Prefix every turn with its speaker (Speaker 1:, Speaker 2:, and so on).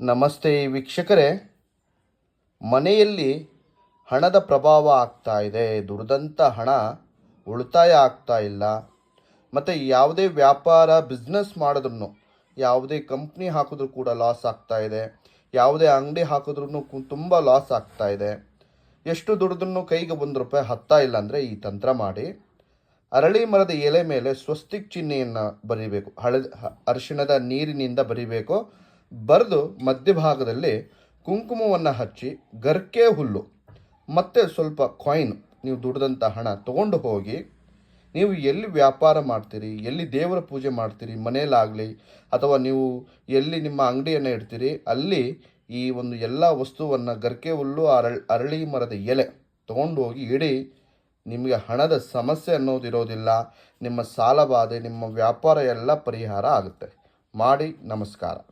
Speaker 1: ನಮಸ್ತೆ ವೀಕ್ಷಕರೇ. ಮನೆಯಲ್ಲಿ ಹಣದ ಪ್ರಭಾವ ಆಗ್ತಾ ಇದೆ. ದುರ್ದಂತ ಹಣ ಉಳಿತಾಯ ಆಗ್ತಾ ಇಲ್ಲ. ಮತ್ತು ಯಾವುದೇ ವ್ಯಾಪಾರ ಬಿಸ್ನೆಸ್ ಮಾಡಿದ್ರು ಯಾವುದೇ ಕಂಪ್ನಿ ಹಾಕಿದ್ರೂ ಕೂಡ ಲಾಸ್ ಆಗ್ತಾ ಇದೆ. ಯಾವುದೇ ಅಂಗಡಿ ಹಾಕಿದ್ರೂ ತುಂಬ ಲಾಸ್ ಆಗ್ತಾ ಇದೆ. ಎಷ್ಟು ದುಡ್ದನ್ನು ಕೈಗೆ ಒಂದು ರೂಪಾಯಿ ಹತ್ತಾ ಇಲ್ಲ ಅಂದರೆ ಈ ತಂತ್ರ ಮಾಡಿ. ಅರಳಿ ಮರದ ಎಲೆ ಮೇಲೆ ಸ್ವಸ್ತಿಕ್ ಚಿಹ್ನೆಯನ್ನು ಬರೀಬೇಕು. ಹಳದ ಅರಿಶಿಣದ ನೀರಿನಿಂದ ಬರೀಬೇಕು. ಬರೆದು ಮಧ್ಯಭಾಗದಲ್ಲಿ ಕುಂಕುಮವನ್ನು ಹಚ್ಚಿ ಗರ್ಕೆ ಹುಲ್ಲು, ಮತ್ತು ಸ್ವಲ್ಪ ಕಾಯಿನ್, ನೀವು ದುಡ್ದಂಥ ಹಣ ತಗೊಂಡು ಹೋಗಿ ನೀವು ಎಲ್ಲಿ ವ್ಯಾಪಾರ ಮಾಡ್ತೀರಿ, ಎಲ್ಲಿ ದೇವರ ಪೂಜೆ ಮಾಡ್ತೀರಿ, ಮನೆಯಲ್ಲಾಗಲಿ, ಅಥವಾ ನೀವು ಎಲ್ಲಿ ನಿಮ್ಮ ಅಂಗಡಿಯನ್ನು ಇಡ್ತೀರಿ, ಅಲ್ಲಿ ಈ ಒಂದು ಎಲ್ಲ ವಸ್ತುವನ್ನು ಗರ್ಕೆ ಹುಲ್ಲು, ಅರಳ್, ಅರಳಿ ಮರದ ಎಲೆ ತಗೊಂಡು ಹೋಗಿ ಇಡಿ, ನಿಮಗೆ ಹಣದ ಸಮಸ್ಯೆ ಅನ್ನೋದಿರೋದಿಲ್ಲ, ನಿಮ್ಮ ಸಾಲ ಬಾಧೆ ನಿಮ್ಮ ವ್ಯಾಪಾರ ಎಲ್ಲ ಪರಿಹಾರ ಆಗುತ್ತೆ. ಮಾಡಿ ನಮಸ್ಕಾರ.